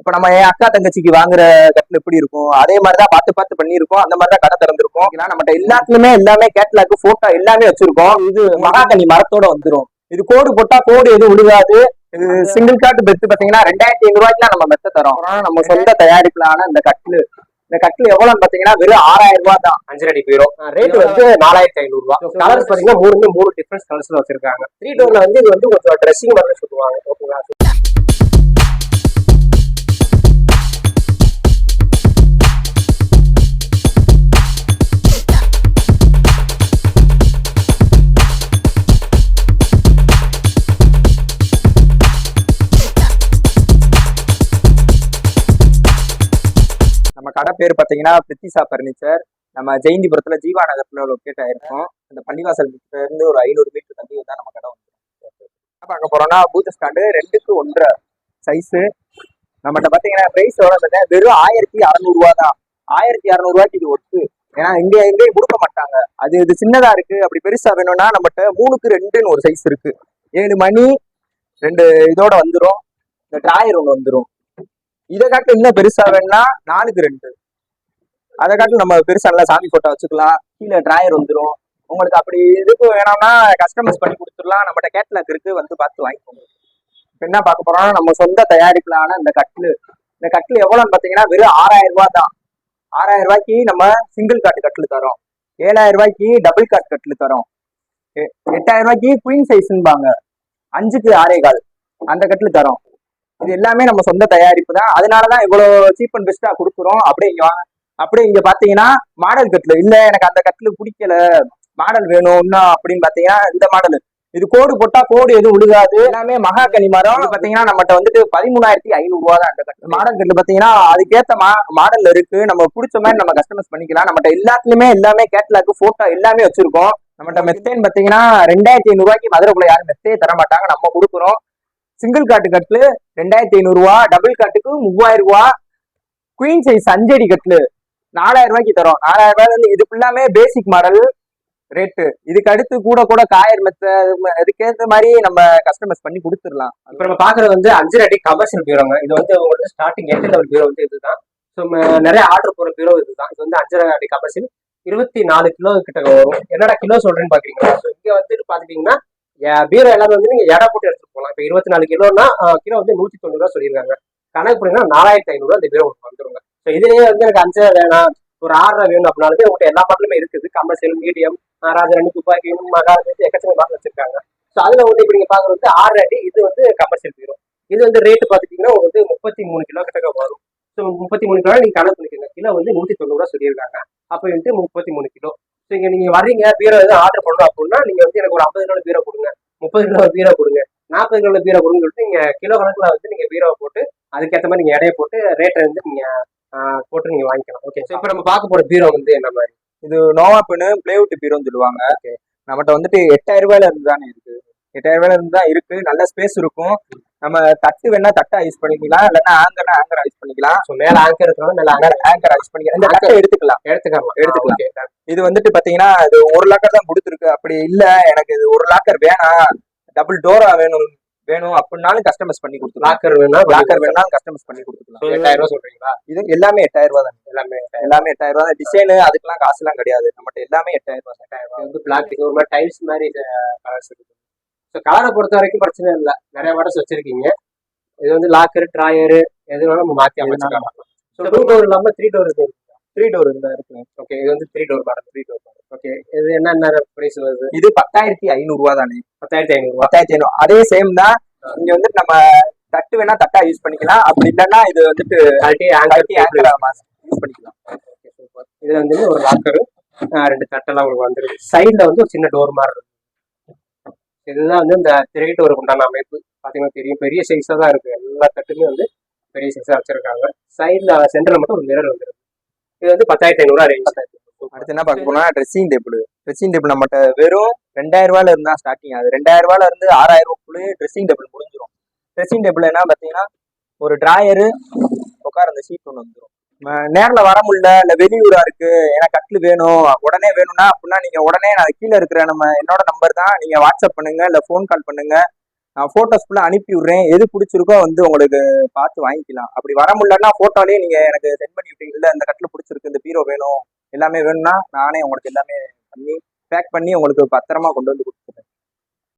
இப்ப நம்ம என் அக்கா தங்கச்சிக்கு வாங்குற கட்டில் எப்படி இருக்கும்? அதே மாதிரிதான் பார்த்து பார்த்து பண்ணியிருக்கோம். அந்த மாதிரிதான் கடை திறந்திருக்கோம். ஏன்னா நம்மகிட்ட எல்லாத்துலயுமே எல்லாமே கேட்லாக் போட்டோ எல்லாமே வச்சிருக்கோம். இது மகாகனி மரத்தோட வந்துரும். இது கோடு போட்டா கோடு எதுவும் விழுகாது இது சிங்கிள் காட் பெத்து பாத்தீங்கன்னா ரெண்டாயிரத்தி ஐநூறு நம்ம மெத்த தரோம். ஆனா நம்ம சொந்த தயாரிப்புலான இந்த கட்டில். இந்த கட்டில் எவ்வளவுன்னு பாத்தீங்கன்னா வெறும் ஆறாயிரம் ரூபாய் தான் அஞ்சரடி பீரோ ரேட் வந்து நாலாயிரத்தி ஐநூறு ரூபா கலர்ஸ் பாத்தீங்கன்னா மூணுமே மூணு டிஃபரன்ஸ் கலர்ஸ்ல வச்சிருக்காங்க. த்ரீ டோர்ல வந்து இது வந்து கொஞ்சம் ட்ரெஸ்ஸிங் மாதிரி சொல்லுவாங்க. ஓகேங்களா? பேர் பார்த்தீங்கன்னா பிரித்திசா பர்னிச்சர். நம்ம ஜெயந்திபுரத்தில் ஜீவா நகரத்தில் லொக்கேட் ஆயிருக்கோம். அந்த பள்ளிவாசல் இருந்து ஒரு ஐநூறு மீட்டர் தள்ளி தான் நம்ம கடை வந்து பார்க்க போறோம்னா பூத் ஸ்டாண்டு ரெண்டுக்கு ஒன்றரை சைஸு நம்மகிட்ட பார்த்தீங்கன்னா பிரைஸ் எவ்வளோ பார்த்தீங்கன்னா வெறும் ஆயிரத்தி அறநூறுவா தான். ஆயிரத்தி அறநூறுவாய்க்கு இது ஒத்து. ஏன்னா இங்க எங்கேயும் கொடுக்க மாட்டாங்க. அது இது சின்னதா இருக்கு. அப்படி பெருசா வேணும்னா நம்மகிட்ட மூணுக்கு ரெண்டுன்னு ஒரு சைஸ் இருக்கு. ஏழு மணி ரெண்டு இதோட வந்துடும் இந்த டிராயர் ஒன்று வந்துடும் இதை காட்டு இன்னும் பெருசா வேணும்னா நாலுக்கு ரெண்டு. அதை காட்டு நம்ம பெருசா நல்லா சாமி போட்டோ வச்சுக்கலாம். கீழே டிராயர் வந்துடும் உங்களுக்கு அப்படி இதுக்கு வேணாம்னா கஸ்டமைஸ் பண்ணி கொடுத்துடலாம். நம்மகிட்ட கேட்லாக் இருக்கு வந்து பார்த்து வாங்கிக்கோங்க. என்ன பார்க்க போறோம்னா நம்ம சொந்த தயாரிப்புலான இந்த கட்டில் இந்த கட்டில் எவ்வளோன்னு பார்த்தீங்கன்னா வெறும் ஆறாயிரம் ரூபா தான். ஆறாயிரம் ரூபாய்க்கு நம்ம சிங்கிள் காட்டு கட்டில் தரோம். ஏழாயிரம் ரூபாய்க்கு டபுள் காட் கட்டில் தரோம். எ- எட்டாயிரம் ரூபாய்க்கு குயின் சைஸ்ன்பாங்க அஞ்சுக்கு ஆறே கால். அந்த கட்டில் தரோம். இது எல்லாமே நம்ம சொந்த தயாரிப்பு தான். அதனாலதான் இவ்வளோ சீப் அண்ட் பெஸ்ட்டாக கொடுக்குறோம். அப்படியே வாங்க. அப்படி இங்க பாத்தீங்கன்னா மாடல் கட்டில். இல்ல எனக்கு அந்த கட்டில் பிடிக்கல. மாடல் வேணும் இன்னும் அப்படின்னு பாத்தீங்கன்னா இந்த மாடல். இது கோடு போட்டா கோடு எதுவும் விழுகாது எல்லாமே மகாகனி மரம். பாத்தீங்கன்னா நம்மகிட்ட வந்துட்டு பதிமூணாயிரத்தி ஐநூறு ரூபா தான் அந்த கட்டில். மாடல் கட்டில் பாத்தீங்கன்னா அதுக்கேத்த மா மாடல் இருக்கு. நம்ம பிடிச்ச மாதிரி நம்ம கஸ்டமைஸ் பண்ணிக்கலாம். நம்மகிட்ட எல்லாத்துலயுமே எல்லாமே கேட்லாக் போட்டோ எல்லாமே வச்சிருக்கோம். நம்மகிட்ட மெத்தேன் பாத்தீங்கன்னா ரெண்டாயிரத்தி ஐநூறு ரூபாய்க்கு மதுரைக்குள்ள யாரும் மெத்தே தர மாட்டாங்க. நம்ம கொடுக்குறோம். சிங்கிள் காட்டு கட்டில் ரெண்டாயிரத்தி ஐநூறு ரூபா டபுள் காட்டுக்கு மூவாயிரம் ரூபா. குயின் சைஸ் அஞ்சடி கட்டில். நாலாயிரம் ரூபாய்க்கு தரோம். நாலாயிரம் ரூபாய் வந்து இது ஃபுல்லாமே பேசிக் மாடல் ரேட்டு இதுக்கு அடுத்து கூட கூட காயர் மெத்த அதுக்கேற்ற மாதிரி நம்ம கஸ்டமைஸ் பண்ணி கொடுத்துடலாம். இப்போ நம்ம பாக்குறது வந்து அஞ்சரை அடி கமர்ஷியல் பீரோங்க இது வந்து உங்களுக்கு ஸ்டார்டிங் எட்டு லெவல் பீரோ வந்து இதுதான். ஸோ நிறைய ஆர்டர் போற பீரோ இதுதான். இது வந்து அஞ்சரை அடி கமர்ஷியல் இருபத்தி நாலு கிலோ கிட்ட வரும். என்னடா கிலோ சொல்றேன்னு பாக்குறீங்களா? ஸோ இங்க வந்துட்டு பாத்துட்டீங்கன்னா பீரோ எல்லாமே வந்து நீங்க எடை போட்டு எடுத்துட்டு போகலாம். இப்போ இருபத்தி நாலு கிலோன்னா கிலோ வந்து நூத்தி தொண்ணூறு ரூபா சொல்லியிருக்காங்க. கணக்கு பண்ணீங்கன்னா நாலாயிரத்தி ஐநூறு இந்த பீரோ ஸோ இதுலயே வந்து எனக்கு அஞ்சரை வேணாம். ஒரு ஆறரை வேணும் அப்படின்னாலுமே உங்கள்கிட்ட எல்லா மாடலுமே இருக்குது. கமர்ஷியல் மீடியம் ராஜரணி துப்பாக்கி மகாராஜ் எக்கச்சக்க மாடல் வச்சிருக்காங்க. ஸோ அதுல வந்து இப்ப நீங்க பாக்குறது வந்து ஆறு அடி இது வந்து கமர்ஷியல் பீரோ இது வந்து ரேட் பாத்துட்டீங்கன்னா உங்களுக்கு வந்து முப்பத்தி மூணு கிலோ கிட்ட வரும். ஸோ முப்பத்தி மூணு கிலோ நீங்க கணக்கு பண்ணிக்கோங்க. கிலோ வந்து நூத்தி தொண்ணூறு ரூபா சொல்லியிருக்காங்க. அப்போ வந்துட்டு முப்பத்தி மூணு கிலோ. ஸோ இங்க நீங்க வர்றீங்க பீரோ எதுவும் ஆர்டர் பண்ணணும் அப்படின்னா நீங்க வந்து எனக்கு ஒரு ஐம்பது கிலோ பீரோ கொடுங்க. முப்பது கிலோ பீரோ கொடுங்க. நாற்பது கிலோ பீரோ கொடுங்கன்னு சொல்லிட்டு நீங்க கிலோ கணக்குல வந்து நீங்க பீரோ போட்டு அதுக்கேற்ற மாதிரி நீங்க எடையை போட்டு ரேட்டை வந்து நீங்க போட்டு நீங்க வாங்கிக்கலாம். ஓகே இப்போ நம்ம பார்க்க போற பீரோ வந்து என்ன மாதிரி? இது நோவாப்புன்னு பிளேவுட் பீரோன்னு சொல்லுவாங்க. நம்மகிட்ட வந்துட்டு எட்டாயிரம் ரூபாயில இருந்து தானே இருக்கு. எட்டாயிரம் ரூபாயில இருந்து தான் இருக்கு. நல்ல ஸ்பேஸ் இருக்கும். நம்ம தட்டு வேணா தட்டா யூஸ் பண்ணிக்கலாம். இல்லைன்னா ஆங்கர்னா ஆங்கரா யூஸ் பண்ணிக்கலாம். ஸோ மேல ஆங்கர் இருக்கனால மேல ஆங்கர் ஆங்கரா யூஸ் பண்ணிக்கலாம். இந்த தட்டை எடுத்துக்கலாம். எடுத்துக்கலாம். எடுத்துக்கலாம். இது வந்துட்டு பாத்தீங்கன்னா இது ஒரு லாக்கர் தான் கொடுத்துருக்கு. அப்படி இல்ல. எனக்கு இது ஒரு லாக்கர் வேணாம். டபுள் டோரா வேணும். வேணும் அப்படின்னாலும் கஸ்டமைஸ் பண்ணி கொடுத்துக்கலாம். லாக்கர் வேணா லாக்கர் வேணாலும் கஸ்டமைஸ் பண்ணி கொடுத்துக்கலாம். எட்டாயிரம் ரூபாய் சொல்றீங்களா? இது எல்லாமே எட்டாயிரம் ரூபாய் தான்? எல்லாமே எல்லாமே எட்டாயிரம் ரூபாய் டிசைனு அதுக்கெல்லாம் காசுலாம் கிடையாது. நம்மகிட்ட எல்லாமே எட்டாயிரம் தான். இது வந்து பிளாக் ஒரு மாதிரி டைல்ஸ் மாதிரி கலர்ஸ் இருக்கு. ஸோ கலரை பொறுத்த வரைக்கும் பிரச்சனை இல்லை. நிறைய மாடல்ஸ் வச்சிருக்கீங்க. இது வந்து லாக்கர் ட்ராயர் எது வேணாலும் நம்ம மாத்தி அமைச்சுக்கலாம். ஸோ டூ டோர் இல்லாம த்ரீ டோர் இருக்கு. த்ரீ டோர் இருக்கு ஓகே இது வந்து three door model three door model okay இது என்ன என்ன ப்ரைஸ் வருது? இது பத்தாயிரத்தி ஐநூறு ரூபா தானே. பத்தாயிரத்தி ஐநூறுரூவா பத்தாயிரத்தி ஐநூறு. அதே சேம் தான் இங்க வந்துட்டு நம்ம தட்டு வேணா தட்டா யூஸ் பண்ணிக்கலாம். அப்படி இல்லைன்னா இது வந்துட்டு யூஸ் பண்ணிக்கலாம். இதுல வந்து ஒரு லாக்கர் ரெண்டு தட்டெல்லாம் உங்களுக்கு வந்துருக்கு சைடுல வந்து ஒரு சின்ன டோர் மாதிரி இருக்கு இதுதான் வந்து இந்த திரை டோருக்கு உண்டான அமைப்பு. பாத்தீங்கன்னா தெரியும். பெரிய சைஸா தான் இருக்கு. எல்லா தட்டுமே வந்து பெரிய சைஸா வச்சிருக்காங்க. சைடுல சென்டர்ல மட்டும் ஒரு மிரர் வந்துருக்கு இது வந்து பத்தாயிரத்தி ஐநூறு ரேஞ்ச் அடுத்து என்ன பார்க்க போனா ட்ரெஸ்ஸிங் டேபிள் ட்ரெஸ்ஸிங் டேபிள் நம்மகிட்ட வெறும் ரெண்டாயிரம் ரூபாயில இருந்தா ஸ்டார்டிங் ஆகுது. ரெண்டாயிரம் ரூபாயில இருந்து ஆறாயிரம் ரூபாய்க்குள்ளேயே ட்ரெஸ்ஸிங் டேபிள் முடிஞ்சிரும். ட்ரெஸ்ஸிங் டேபிள் என்ன பாத்தீங்கன்னா ஒரு டிராயரு உட்கார அந்த சீட் ஒன்று வந்துடும் நேரில் வர முடியல இல்லை வெளியூரா இருக்கு எனக்கு கட்டில் வேணும் உடனே வேணும்னா அப்படின்னா நீங்க உடனே நான் கீழே இருக்கிற நம்ம என்னோட நம்பர் தான். நீங்க வாட்ஸ்அப் பண்ணுங்க இல்லை ஃபோன் கால் பண்ணுங்க. நான் போட்டோஸ் ஃபுல்லாக அனுப்பி விடுறேன். எது பிடிச்சிருக்கோ வந்து உங்களுக்கு பார்த்து வாங்கிக்கலாம். அப்படி வர முடியலன்னா ஃபோட்டோலேயே நீங்கள் எனக்கு சென்ட் பண்ணி விட்டீங்க. இல்லை இந்த கட்டில் பிடிச்சிருக்கு இந்த பீரோ வேணும் எல்லாமே வேணும்னா நானே உங்களுக்கு எல்லாமே பண்ணி பேக் பண்ணி உங்களுக்கு பத்திரமா கொண்டு வந்து கொடுத்துருவேன்.